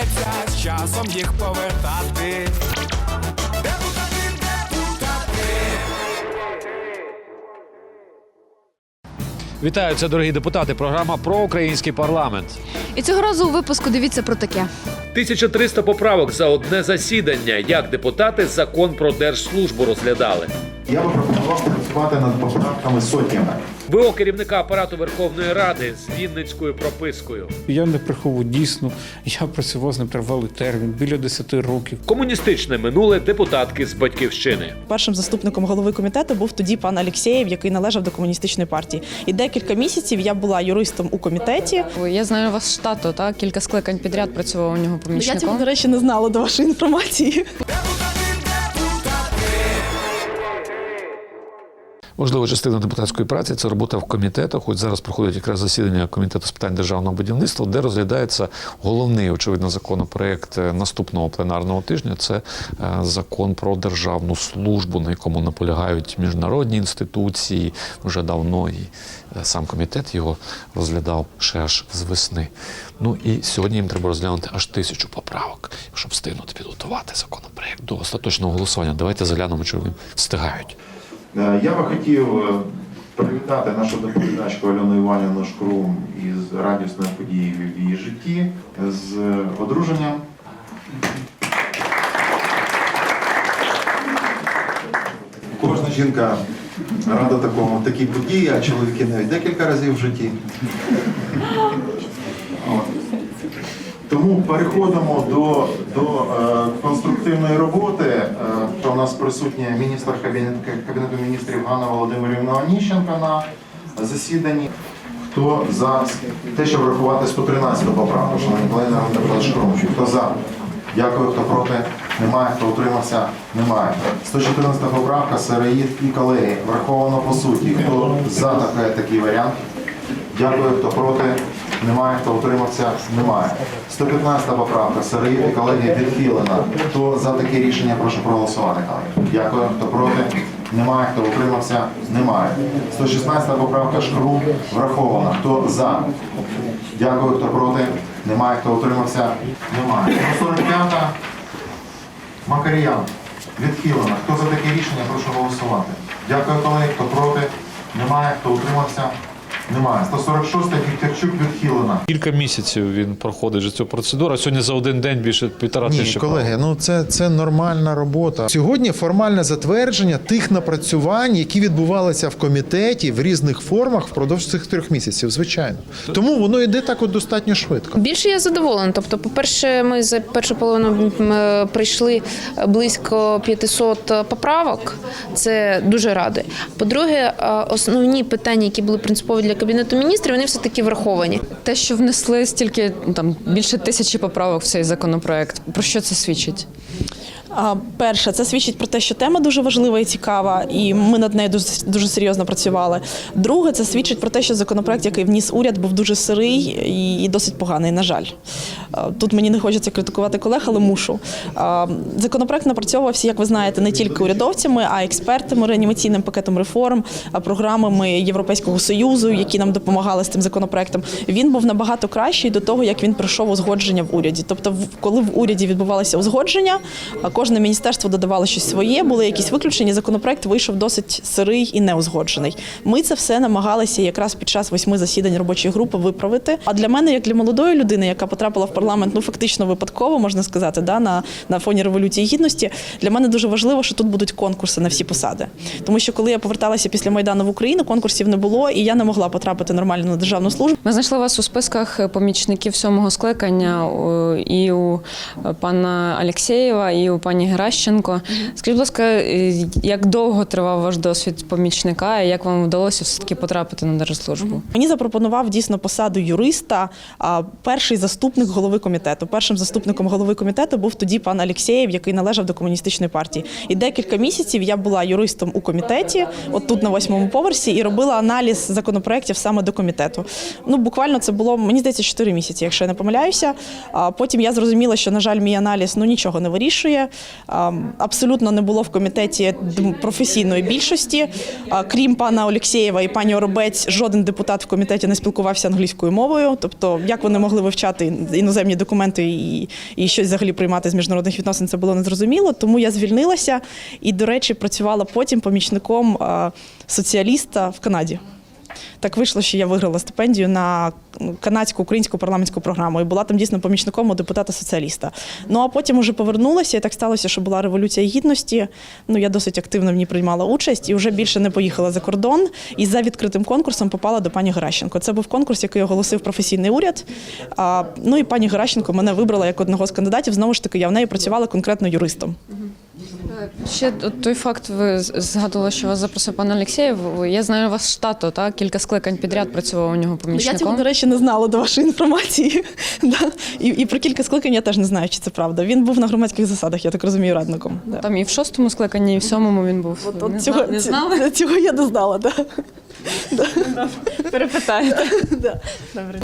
доведеться з часом їх повертати. Депутати, депутати. Вітаю, це дорогі депутати. Програма про український парламент. І цього разу у випуску дивіться про таке. 1300 поправок за одне засідання. Як депутати закон про держслужбу розглядали? Я би пропонував працювати над поправками сотнями. ВО керівника апарату Верховної Ради з Вінницькою пропискою. Я не приховую дійсно. Я працював з нетривалий термін біля 10 років. Комуністичне минуле депутатки з батьківщини. Першим заступником голови комітету був тоді пан Алєксєєв, який належав до комуністичної партії. І декілька місяців я була юристом у комітеті. Я знаю вас штату, так? Кілька скликань підряд працював у нього Я помічником. цього, до речі, не знала до вашої інформації. Важлива частина депутатської праці це робота в комітетах. Ось зараз проходить якраз засідання комітету з питань державного будівництва, де розглядається головний очевидно законопроект е, наступного пленарного тижня. Це е, закон про державну службу, на якому наполягають міжнародні інституції вже давно. І е, сам комітет його розглядав ще аж з весни. Ну і сьогодні їм треба розглянути аж тисячу поправок, щоб встигнути підготувати законопроект до остаточного голосування. Давайте заглянемо, чи вони встигають. Е, Я би хотів е, привітати нашу доповідачку Альону Іванівну Шкрум із радісною подією в її житті з одруженням. Кожна жінка рада такому такій події, а чоловіки навіть декілька разів в житті. Тому переходимо до, до е, конструктивної роботи. Е, у нас присутня міністр кабінету, міністрів Ганна Володимирівна Оніщенка на засіданні. Хто за те, щоб врахувати 113 поправку, шановні колеги, депутат Шкрумчик. Хто за? Дякую, хто проти? Немає, хто утримався? Немає. 114 поправка, Сараїд і колеги. Враховано по суті. Хто за таке, такий варіант? Дякую, хто проти. Немає, хто утримався, немає. 115 поправка, і колеги відхилена. Хто за таке рішення, прошу проголосувати. Дякую, хто проти. Немає, хто утримався, немає. 116 поправка, Шкрум, врахована. Хто за? Дякую, хто проти. Немає, хто утримався, немає. 145 Макаріян, відхилена. Хто за таке рішення, прошу голосувати. Дякую, колеги, хто проти. Немає, хто утримався, немає. 146 Вікторчук відхилена. Кілька місяців він проходить цю процедуру. а Сьогодні за один день більше півтора Ні, тисячі. колеги, ну це, це нормальна робота. Сьогодні формальне затвердження тих напрацювань, які відбувалися в комітеті в різних формах впродовж цих трьох місяців, звичайно. Тому воно йде так от достатньо швидко. Більше я задоволена. Тобто, по-перше, ми за першу половину е, прийшли близько 500 поправок. Це дуже радує. По-друге, е, основні питання, які були принципові для кабінету міністрів, вони все таки враховані. Те, що внесли стільки ну, там більше тисячі поправок в цей законопроект, про що це свідчить? Перше, це свідчить про те, що тема дуже важлива і цікава, і ми над нею дуже, дуже серйозно працювали. Друге, це свідчить про те, що законопроект, який вніс уряд, був дуже сирий і, досить поганий. На жаль, тут мені не хочеться критикувати колег, але мушу. Законопроект напрацьовувався, як ви знаєте, не тільки урядовцями, а й експертами, реанімаційним пакетом реформ, програмами Європейського союзу, які нам допомагали з цим законопроектом. Він був набагато кращий до того, як він пройшов узгодження в уряді. Тобто, коли в уряді відбувалося узгодження, кожне міністерство додавало щось своє, були якісь виключення. Законопроект вийшов досить сирий і неузгоджений. Ми це все намагалися якраз під час восьми засідань робочої групи виправити. А для мене, як для молодої людини, яка потрапила в парламент, ну фактично випадково можна сказати, да, на, на фоні революції гідності, для мене дуже важливо, що тут будуть конкурси на всі посади. Тому що коли я поверталася після майдану в Україну, конкурсів не було, і я не могла потрапити нормально на державну службу. Ми знайшли вас у списках помічників сьомого скликання і у пана Алєксєєва, і у пані Геращенко. Скажіть, будь ласка, е, як довго тривав ваш досвід помічника, і як вам вдалося все таки потрапити на держслужбу? Мені запропонував дійсно посаду юриста, перший заступник голови комітету. Першим заступником голови комітету був тоді пан Алєксєєв, який належав до комуністичної партії. І декілька місяців я була юристом у комітеті, от тут на восьмому поверсі, і робила аналіз законопроєктів саме до комітету. Ну буквально це було мені здається 4 місяці, якщо я не помиляюся. А потім я зрозуміла, що на жаль, мій аналіз ну нічого не вирішує. Абсолютно не було в комітеті професійної більшості. Крім пана Олексєєва і пані Оробець, жоден депутат в комітеті не спілкувався англійською мовою. Тобто, як вони могли вивчати іноземні документи і, і щось взагалі приймати з міжнародних відносин, це було незрозуміло. Тому я звільнилася і, до речі, працювала потім помічником соціаліста в Канаді. Так вийшло, що я виграла стипендію на канадську українську парламентську програму і була там дійсно помічником у депутата соціаліста. Ну а потім уже повернулася, і так сталося, що була революція гідності. Ну я досить активно в ній приймала участь і вже більше не поїхала за кордон. І за відкритим конкурсом попала до пані Геращенко. Це був конкурс, який оголосив професійний уряд. А, ну і пані Геращенко мене вибрала як одного з кандидатів. Знову ж таки, я в неї працювала конкретно юристом. Ще той факт, ви згадували, що вас запросив пан Олексєєв. Я знаю у вас штату, так? Кілька скликань підряд працював у нього Ну, Я цього, до речі, не знала до вашої інформації. Да. І, і про кілька скликань я теж не знаю, чи це правда. Він був на громадських засадах, я так розумію, радником. Да. Там і в шостому скликанні, і в сьомому він був. От, от не, цього, не ці- знали? Цього я не знала, да. Перепитаєте. да. Добре.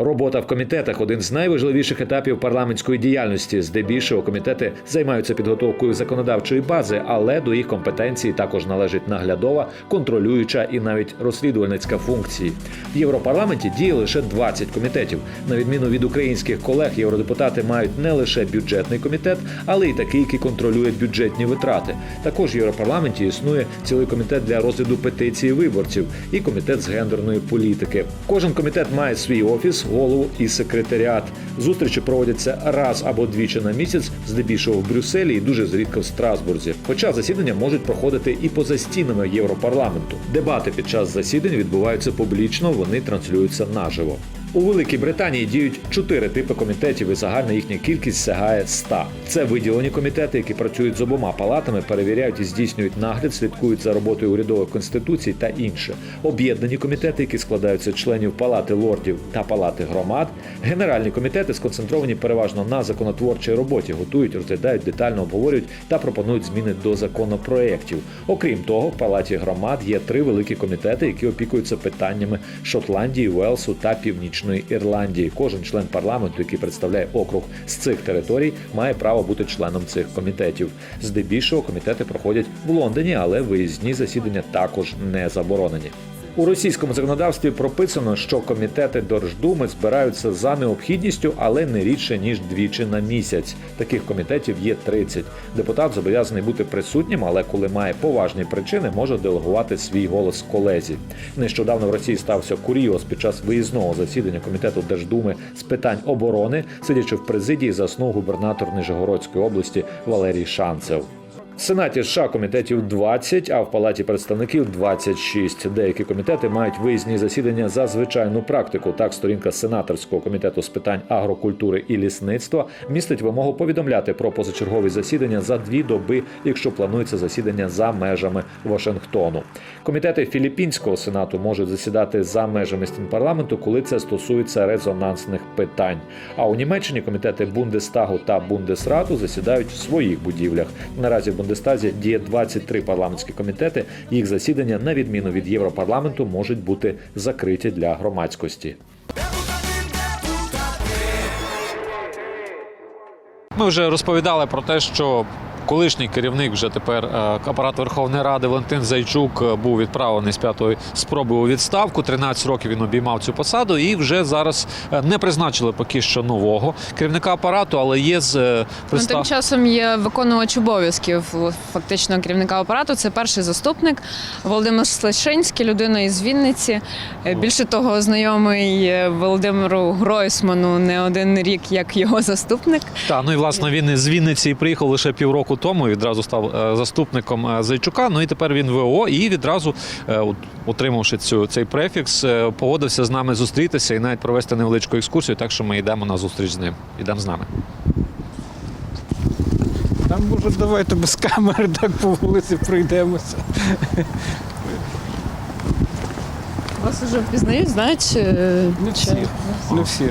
Робота в комітетах один з найважливіших етапів парламентської діяльності. Здебільшого комітети займаються підготовкою законодавчої бази, але до їх компетенції також належить наглядова, контролююча і навіть розслідувальницька функції. В Європарламенті діє лише 20 комітетів. На відміну від українських колег, євродепутати мають не лише бюджетний комітет, але й такий, який контролює бюджетні витрати. Також в Європарламенті існує цілий комітет для розгляду петиції виборців і комітет з гендерної політики. Кожен комітет має свій офіс, голову і секретаріат. Зустрічі проводяться раз або двічі на місяць, здебільшого в Брюсселі і дуже зрідка в Страсбурзі. Хоча засідання можуть проходити і поза стінами Європарламенту. Дебати під час засідань відбуваються публічно, вони транслюються наживо. У Великій Британії діють чотири типи комітетів, і загальна їхня кількість сягає 100. Це виділені комітети, які працюють з обома палатами, перевіряють і здійснюють нагляд, слідкують за роботою урядових конституцій та інше. Об'єднані комітети, які складаються з членів палати лордів та палати громад. Генеральні комітети сконцентровані переважно на законотворчій роботі, готують, розглядають, детально обговорюють та пропонують зміни до законопроєктів. Окрім того, в палаті громад є три великі комітети, які опікуються питаннями Шотландії, Уелсу та Північної Ірландії. Кожен член парламенту, який представляє округ з цих територій, має право бути членом цих комітетів. Здебільшого комітети проходять в Лондоні, але виїзні засідання також не заборонені. У російському законодавстві прописано, що комітети Держдуми збираються за необхідністю, але не рідше ніж двічі на місяць. Таких комітетів є 30. Депутат зобов'язаний бути присутнім, але коли має поважні причини, може делегувати свій голос колезі. Нещодавно в Росії стався куріоз під час виїзного засідання комітету Держдуми з питань оборони, сидячи в президії, заснув губернатор Нижегородської області Валерій Шанцев. Сенаті США комітетів 20, а в Палаті представників 26. Деякі комітети мають виїзні засідання за звичайну практику. Так, сторінка сенаторського комітету з питань агрокультури і лісництва містить вимогу повідомляти про позачергові засідання за дві доби, якщо планується засідання за межами Вашингтону. Комітети Філіппінського сенату можуть засідати за межами стін парламенту, коли це стосується резонансних питань. А у Німеччині комітети Бундестагу та Бундесрату засідають в своїх будівлях. Наразі Бундестазі діє 23 парламентські комітети. Їх засідання, на відміну від Європарламенту, можуть бути закриті для громадськості. Ми вже розповідали про те, що колишній керівник, вже тепер е, апарат Верховної Ради Валентин Зайчук е, був відправлений з п'ятої спроби у відставку. 13 років він обіймав цю посаду і вже зараз е, не призначили поки що нового керівника апарату, але є з Ну, пристав... тим часом є виконувач обов'язків фактично керівника апарату. Це перший заступник Володимир Слешинський, людина із Вінниці. Більше того, знайомий Володимиру Гройсману не один рік як його заступник. Та, ну і власне він із Вінниці приїхав лише півроку тому. Відразу став е, заступником е, Зайчука. Ну і тепер він ВО. І відразу, е, отримавши цю цей префікс, погодився з нами зустрітися і навіть провести невеличку екскурсію. Так що ми йдемо на зустріч з ним. Ідемо з нами. Там може давайте без камери так по вулиці пройдемося. Вас вже впізнають, знають. Не всі. Не всі.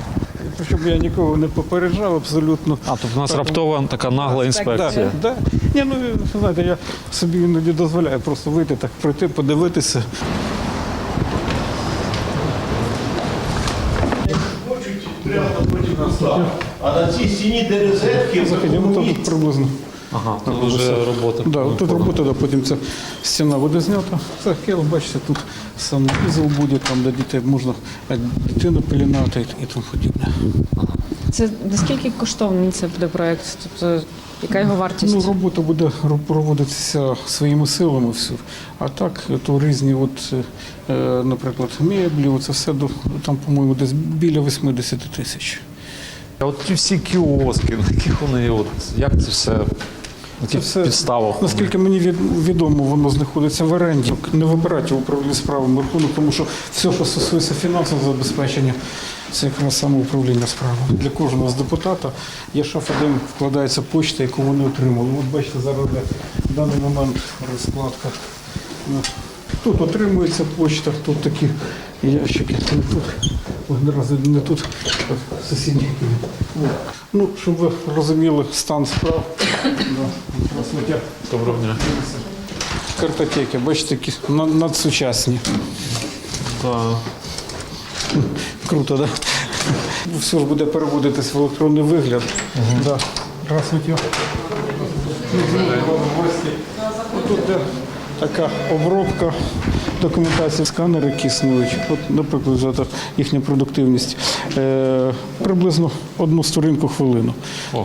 Щоб я нікого не попереджав абсолютно. А тобто у нас раптова така нагла інспекція. Да, да. Ні, ну знаєте, я собі іноді дозволяю просто вийти, так пройти, подивитися. Хочуть прямо потім А на цій стіні, де розетки, Заходимо там приблизно. Ага, тут вже робота. Да, тут робота, да, потім ця стіна буде знята. Це кел, бачите, тут санвузол буде, там де дітей можна дитину пеленати і тому подібне. Це наскільки коштовний це буде проект? Тобто, яка його вартість? Ну, робота буде проводитися своїми силами все. А так, то різні, от, е, наприклад, меблі, це все до там, по-моєму, десь біля 80 тисяч. А от ті всі кіоски, на яких вони, от, як це все, Це все, підставах? наскільки мені відомо, воно знаходиться в оренді. Не вибирати управління справами рахунок, тому що все, що стосується фінансового забезпечення, це якраз саме управління справами. Для кожного з депутата є шафа, де вкладається почта, яку вони отримали. От бачите, зараз в даний момент розкладка. Ну, Тут отримується почта, тут такі ящики, тут, один не тут, а в сусідній. Ну, щоб ви розуміли стан справ. Доброго дня. Картотеки, бачите, такі надсучасні. Так. Круто, так? Да? Все ж буде переводитись в електронний вигляд. Да. Здравствуйте. Тут де така обробка документації, сканери, які існують. От, наприклад, їхня продуктивність. Е, приблизно одну сторінку хвилину.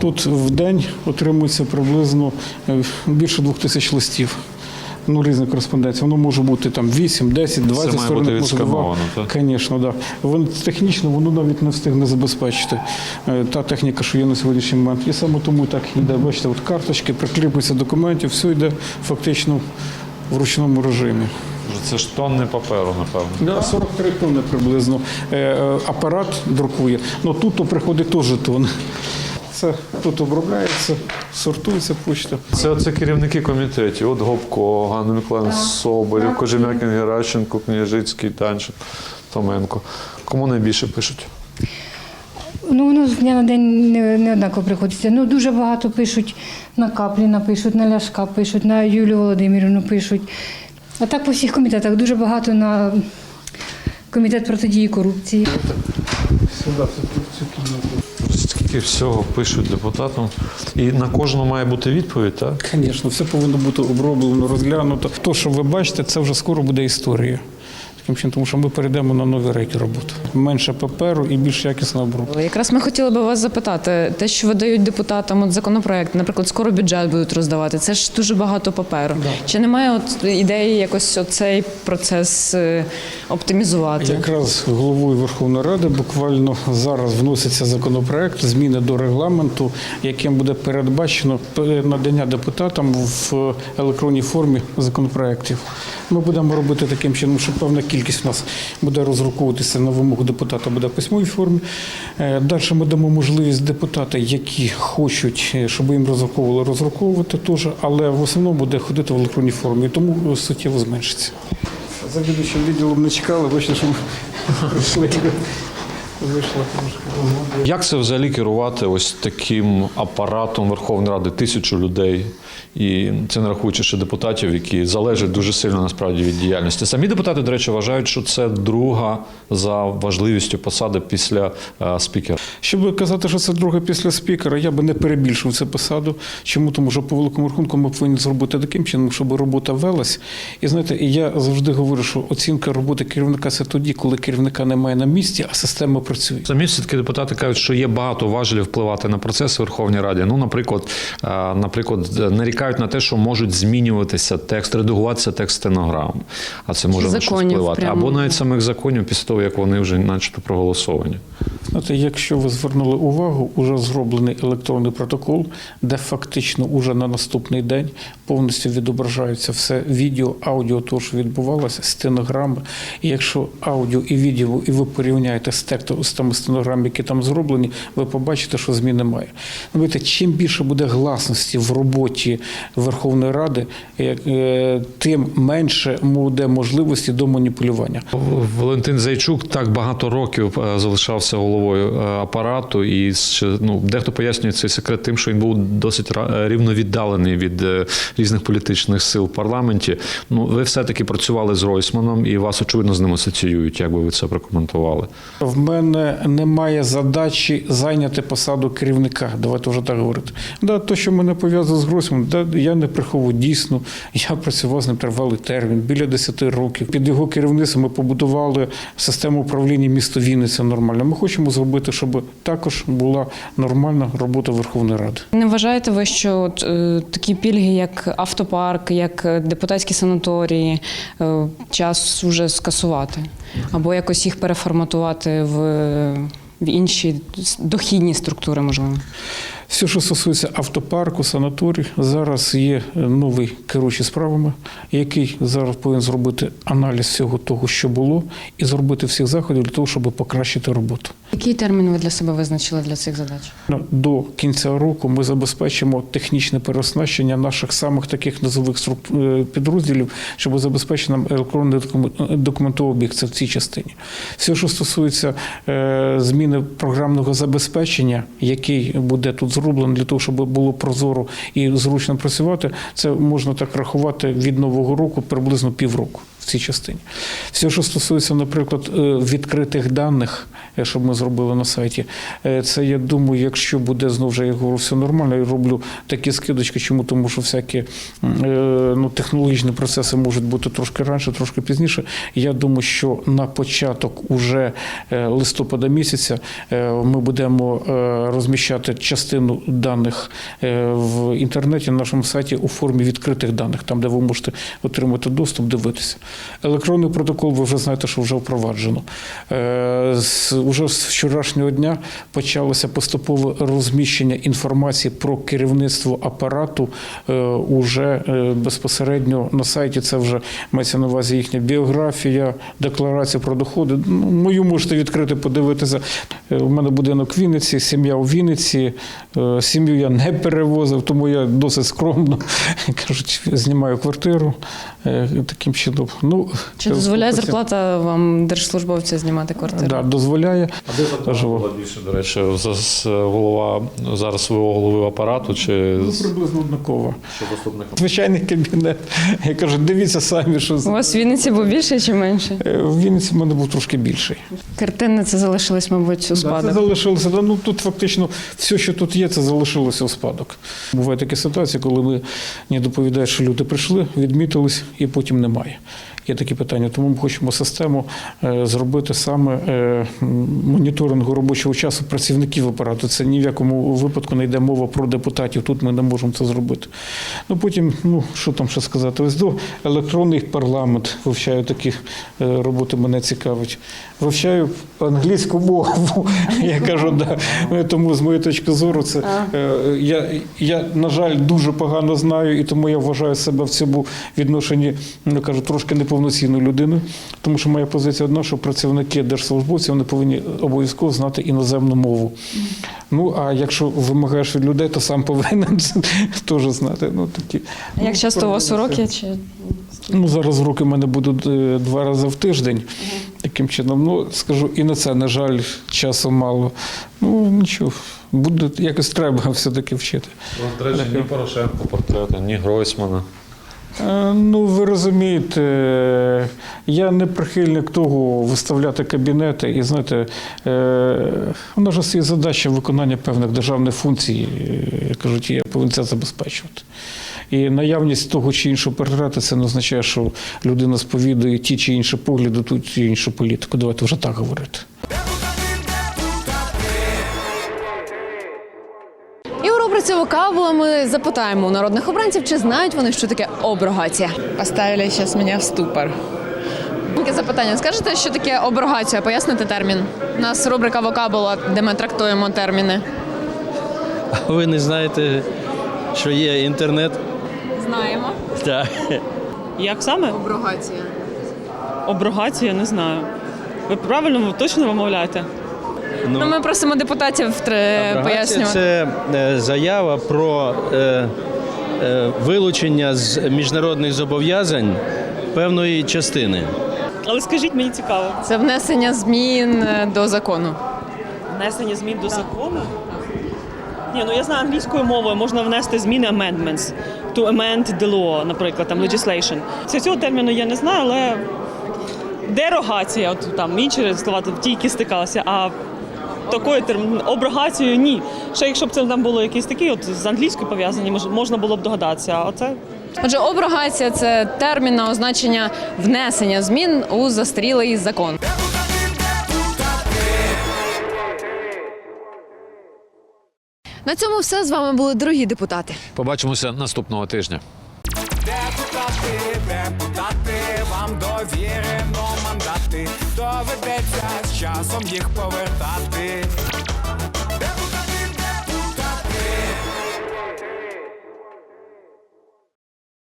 Тут в день отримується приблизно е, більше двох тисяч листів. Ну, різна кореспонденція. Воно може бути там 8, 10, 20 має сторінок, бути може, два. так? Звісно, да. Воно технічно воно навіть не встигне забезпечити е, та техніка, що є на сьогоднішній момент. І саме тому так йде. Бачите, от карточки, прикліпуються документів, все йде фактично в ручному режимі. Це ж тонни паперу, напевно. Да, 43 тонни приблизно е, е, апарат друкує. Ну тут то приходить теж тонни. Це тут обробляється, сортується почта. Це оце керівники комітетів. От Гопко, Ганна Миколаївна Соболєв, Кожем'якін, Геращенко, Княжицький, Танчик, Томенко. Кому найбільше пишуть? Ну, воно з дня на день не, не однаково приходиться. Ну, дуже багато пишуть на Капліна, пишуть, на Ляшка пишуть, на Юлію Володимирівну пишуть. А так по всіх комітетах дуже багато на комітет протидії корупції. Сюди, цю, кімнату. Скільки всього пишуть депутатам. І на кожного має бути відповідь, так? Звісно, все повинно бути оброблено, розглянуто. То, що ви бачите, це вже скоро буде історія. Таким чином, тому що ми перейдемо на нові рейки роботи. Менше паперу і більш якісна обробка. Якраз ми хотіли би вас запитати, те, що видають депутатам от законопроект, наприклад, скоро бюджет будуть роздавати, це ж дуже багато паперу. Чи немає от ідеї якось цей процес е, оптимізувати? Якраз головою Верховної Ради буквально зараз вноситься законопроект зміни до регламенту, яким буде передбачено надання депутатам в електронній формі законопроєктів. Ми будемо робити таким чином, що певна кількість в нас буде розраховуватися на вимогу депутата буде в письмовій формі. Е, Далі ми дамо можливість депутати, які хочуть, е, щоб їм розраховували, розраховувати теж, але в основному буде ходити в електронній формі, тому суттєво зменшиться. Завідувачем відділом не чекали, бачите, що ми прийшли. Вийшла трошки. Як це взагалі керувати ось таким апаратом Верховної Ради, тисячу людей? І це не рахуючи ще депутатів, які залежать дуже сильно насправді від діяльності. Самі депутати, до речі, вважають, що це друга за важливістю посада після е, спікера. Щоб казати, що це друге після спікера, я би не перебільшив цю посаду. Чому? Тому що по великому рахунку ми повинні зробити таким чином, щоб робота велась. І знаєте, і я завжди говорю, що оцінка роботи керівника це тоді, коли керівника немає на місці, а система працює. Самі все-таки депутати кажуть, що є багато важелів впливати на процес Верховній Раді. Ну, наприклад, наприклад, нарікають на те, що можуть змінюватися текст, редагуватися текст стенограм. А це може на щось впливати. прямо. Або навіть самих законів після того, як вони вже начебто проголосовані. Знаєте, якщо ви звернули увагу, уже зроблений електронний протокол, де фактично уже на наступний день повністю відображаються все відео, аудіо, того, що відбувалося, стенограми. І якщо аудіо і відео, і ви порівняєте з текстом з тими стенограм, які там зроблені, ви побачите, що змін немає. Знаєте, чим більше буде гласності в роботі Верховної Ради, е, е, тим менше буде можливості до маніпулювання. Валентин Зайчук так багато років е, залишався головою е, апарату, і ну, дехто пояснює цей секрет тим, що він був досить рівно віддалений від е, різних політичних сил в парламенті. Ну, ви все-таки працювали з Ройсманом, і вас очевидно з ним асоціюють. Як би ви це прокоментували? В мене немає задачі зайняти посаду керівника. Давайте вже так говорити. Да, то, що мене пов'язано з Гройсманом, да, я не приховую дійсно. Я працював з ним тривалий термін, біля 10 років. Під його керівництвом ми побудували систему управління міста Вінниця нормально. Ми хочемо зробити, щоб також була нормальна робота Верховної Ради. Не вважаєте ви, що от, е, такі пільги, як автопарк, як е, депутатські санаторії, е, час вже скасувати? Або якось їх переформатувати в, в інші дохідні структури, можливо? Все, що стосується автопарку, санаторій, зараз є новий керуючий справами, який зараз повинен зробити аналіз всього того, що було, і зробити всіх заходів для того, щоб покращити роботу. Який термін ви для себе визначили для цих задач? Ну, До кінця року ми забезпечимо технічне переоснащення наших самих таких низових струк- е, підрозділів, щоб забезпечити нам електронний документовий. Це в цій частині. Все, що стосується е, зміни програмного забезпечення, який буде тут зроблений для того, щоб було прозоро і зручно працювати, це можна так рахувати від нового року приблизно півроку. В цій частині. Все, що стосується, наприклад, е, відкритих даних, е, щоб ми зробили на сайті, е, це я думаю, якщо буде знову ж я говорю, все нормально, я роблю такі скидочки. Чому? Тому що всякі ну, технологічні процеси можуть бути трошки раніше, трошки пізніше. Я думаю, що на початок уже листопада місяця ми будемо розміщати частину даних в інтернеті на нашому сайті у формі відкритих даних, там де ви можете отримати доступ, дивитися. Електронний протокол, ви вже знаєте, що вже впроваджено. Е, Уже з вчорашнього дня почалося поступове розміщення інформації про керівництво апарату е, уже е, безпосередньо на сайті. Це вже мається на увазі їхня біографія, декларація про доходи. Ну, Мою можете відкрити, подивитися. У мене будинок в Вінниці, сім'я у Вінниці. Сім'ю я не перевозив, тому я досить скромно кажуть, знімаю квартиру таким чином. Ну, Чи дозволяє зарплата вам держслужбовця знімати квартиру? Да, дозволяє. А де зарплата була більше, до речі, голова зараз свого голови апарату чи Ну, приблизно однаково. що заступника? Звичайний кабінет. Я кажу, дивіться самі, що У вас в Вінниці був більше чи менше? Е, в Вінниці в мене був трошки більший. Картини це залишилось, мабуть, у Да, це залишилося. да, Ну тут фактично все, що тут є, це залишилося у спадок. Бувають такі ситуації, коли ми не доповідають, що люди прийшли, відмітились і потім немає. Є такі питання. Тому ми хочемо систему е, зробити саме е, моніторингу робочого часу працівників апарату. Це ні в якому випадку не йде мова про депутатів. Тут ми не можемо це зробити. Ну потім, ну що там ще сказати? Ось до електронний парламент вивчаю такі е, роботи, мене цікавить. Вивчаю англійську мову. Я кажу, да. Тому з моєї точки зору, це я, я, на жаль, дуже погано знаю, і тому я вважаю себе в цьому відношенні, ну кажу, трошки неповноцінною людиною. Тому що моя позиція одна, що працівники держслужбовці вони повинні обов'язково знати іноземну мову. Ну а якщо вимагаєш від людей, то сам повинен теж знати. Ну такі А Як часто у вас уроки? Чи Ну, зараз уроки в мене будуть е, два рази в тиждень. Таким чином, ну скажу, і на це, на жаль, часу мало. Ну нічого, буде якось треба все-таки вчити. До речі, ні Порошенко портрети, ні Гройсмана. Е, Ну, ви розумієте, е, я не прихильник того виставляти кабінети, і знаєте, е, у нас же є задача виконання певних державних функцій, е, кажуть, я повинен це забезпечувати. І наявність того чи іншого портрета це не означає, що людина сповідує ті чи інші погляди, ту чи іншу політику. Давайте вже так говорити. «Вокабула» ми запитаємо у народних обранців, чи знають вони, що таке оброгація. Поставили зараз мене в ступор. Таке запитання. Скажете, що таке оброгація? Поясните термін. У нас рубрика «Вокабула», де ми трактуємо терміни. Ви не знаєте, що є інтернет? Знаємо. Так. Як саме? Оброгація. Оброгацію, я не знаю. Ви правильно ви точно вимовляєте? Ну, ми просимо депутатів пояснювати. Це е, заява про е, е, вилучення з міжнародних зобов'язань певної частини. Але скажіть, мені цікаво. Це внесення змін е, до закону. Внесення змін до закону? Ні, ну я знаю англійською мовою можна внести зміни amendments. To amend the law, наприклад, там legislation. Це цього терміну я не знаю, але дерогація, от там інші слова тільки стикалися, а такою терм... оброгацією ні. Ще якщо б це там було якісь такі, от з англійською пов'язані, можна було б догадатися. А оце Отже, оброгація це термін на означення внесення змін у застарілий закон. На цьому все з вами були дорогі депутати. Побачимося наступного тижня. Депутати, депутати, вам довірено мандати. Доведеться з часом їх повертати.